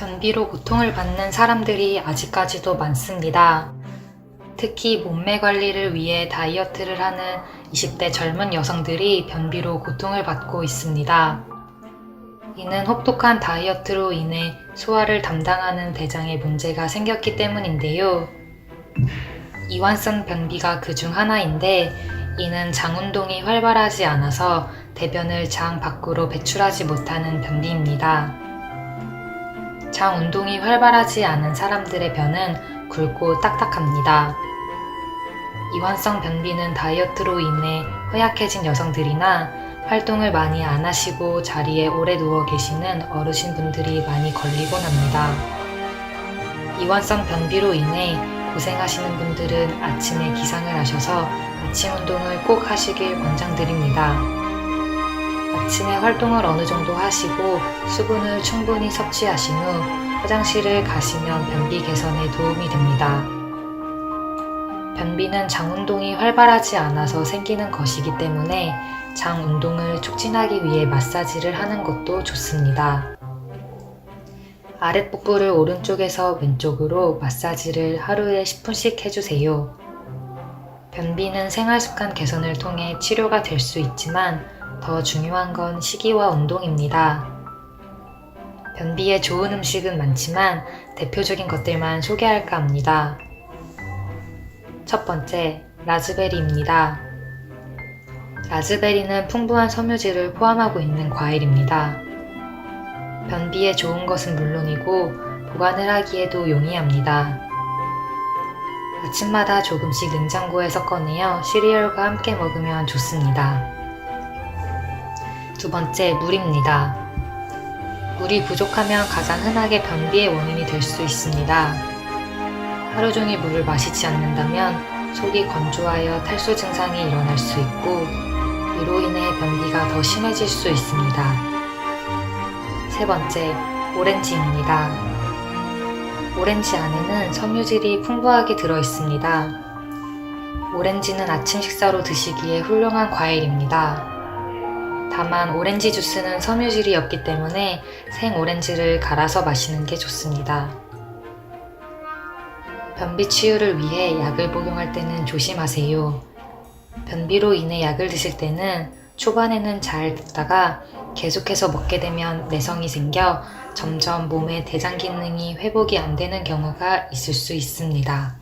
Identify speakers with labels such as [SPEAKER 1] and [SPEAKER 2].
[SPEAKER 1] 변비로 고통을 받는 사람들이 아직까지도 많습니다. 특히 몸매 관리를 위해 다이어트를 하는 20대 젊은 여성들이 변비로 고통을 받고 있습니다. 이는 혹독한 다이어트로 인해 소화를 담당하는 대장에 문제가 생겼기 때문인데요. 이완성 변비가 그 중 하나인데 이는 장 운동이 활발하지 않아서 대변을 장 밖으로 배출하지 못하는 변비입니다. 장 운동이 활발하지 않은 사람들의 변은 굵고 딱딱합니다. 이완성 변비는 다이어트로 인해 허약해진 여성들이나 활동을 많이 안 하시고 자리에 오래 누워 계시는 어르신분들이 많이 걸리곤 합니다. 이완성 변비로 인해 고생하시는 분들은 아침에 기상을 하셔서 아침 운동을 꼭 하시길 권장드립니다. 아침에 활동을 어느 정도 하시고 수분을 충분히 섭취하신 후 화장실을 가시면 변비 개선에 도움이 됩니다. 변비는 장 운동이 활발하지 않아서 생기는 것이기 때문에 장 운동을 촉진하기 위해 마사지를 하는 것도 좋습니다. 아랫복부를 오른쪽에서 왼쪽으로 마사지를 하루에 10분씩 해주세요. 변비는 생활 습관 개선을 통해 치료가 될 수 있지만 더 중요한 건 식이와 운동입니다. 변비에 좋은 음식은 많지만 대표적인 것들만 소개할까 합니다. 첫 번째, 라즈베리입니다. 라즈베리는 풍부한 섬유질을 포함하고 있는 과일입니다. 변비에 좋은 것은 물론이고 보관을 하기에도 용이합니다. 아침마다 조금씩 냉장고에서 꺼내어 시리얼과 함께 먹으면 좋습니다. 두 번째, 물입니다. 물이 부족하면 가장 흔하게 변비의 원인이 될 수 있습니다. 하루 종일 물을 마시지 않는다면 속이 건조하여 탈수 증상이 일어날 수 있고 이로 인해 변비가 더 심해질 수 있습니다. 세 번째, 오렌지입니다. 오렌지 안에는 섬유질이 풍부하게 들어 있습니다. 오렌지는 아침 식사로 드시기에 훌륭한 과일입니다. 다만 오렌지 주스는 섬유질이 없기 때문에 생 오렌지를 갈아서 마시는 게 좋습니다. 변비 치유를 위해 약을 복용할 때는 조심하세요. 변비로 인해 약을 드실 때는 초반에는 잘 듣다가 계속해서 먹게 되면 내성이 생겨 점점 몸의 대장 기능이 회복이 안 되는 경우가 있을 수 있습니다.